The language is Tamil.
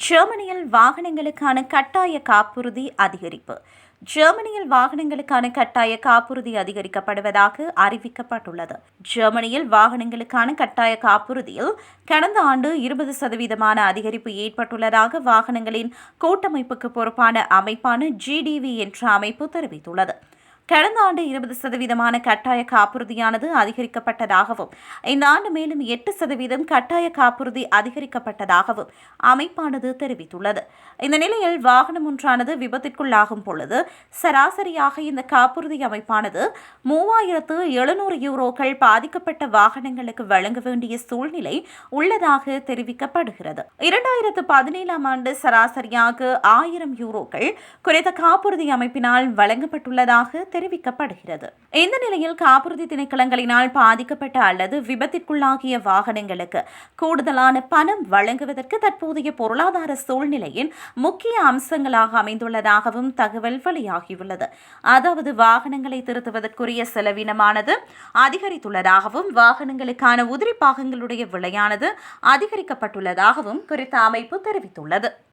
ஜெர்மனியில் வாகனங்களுக்கான கட்டாய காப்புறுதி அதிகரிப்பு. ஜெர்மனியில் வாகனங்களுக்கான கட்டாய காப்புறுதி அதிகரிக்கப்படுவதாக அறிவிக்கப்பட்டுள்ளது. ஜெர்மனியில் வாகனங்களுக்கான கட்டாய காப்புறுதியில் கடந்த ஆண்டு இருபது சதவீதமான அதிகரிப்பு ஏற்பட்டுள்ளதாக வாகனங்களின் கூட்டமைப்புக்கு பொறுப்பான அமைப்பான ஜிடிவி என்ற அமைப்பு தெரிவித்துள்ளது. கடந்த ஆண்டு இருபது சதவீதமான கட்டாய காப்புறுதியானது அதிகரிக்கப்பட்டதாகவும் இந்த ஆண்டு மேலும் எட்டு சதவீதம் கட்டாய காப்புறுதி அதிகரிக்கப்பட்டதாகவும் அமைப்பானது தெரிவித்துள்ளது. இந்த நிலையில் வாகனம் ஒன்றானது விபத்திற்குள்ளாகும் பொழுது சராசரியாக இந்த காப்புறுதி அமைப்பானது மூவாயிரத்து எழுநூறு யூரோக்கள் பாதிக்கப்பட்ட வாகனங்களுக்கு வழங்க வேண்டிய சூழ்நிலை உள்ளதாக தெரிவிக்கப்படுகிறது. இரண்டாயிரத்து பதினேழாம் ஆண்டு சராசரியாக ஆயிரம் யூரோக்கள் குறைந்த காப்புறுதி அமைப்பினால் வழங்கப்பட்டுள்ளதாக தெரிவிக்கப்படுகிறது. இந்த நிலையில் காப்புறுதி திணைக்களங்களினால் பாதிக்கப்பட்ட அல்லது விபத்திற்குள்ளாகிய வாகனங்களுக்கு கூடுதலான பணம் வழங்குவதற்கு தற்போதைய பொருளாதார சூழ்நிலையின் முக்கிய அம்சங்களாக அமைந்துள்ளதாகவும் தகவல் வெளியாகியுள்ளது. அதாவது வாகனங்களை திருத்துவதற்குரிய செலவினமானது அதிகரித்துள்ளதாகவும் வாகனங்களுக்கான உதிரி பாகங்களுடைய விலையானது அதிகரிக்கப்பட்டுள்ளதாகவும் குறித்த அமைப்பு தெரிவித்துள்ளது.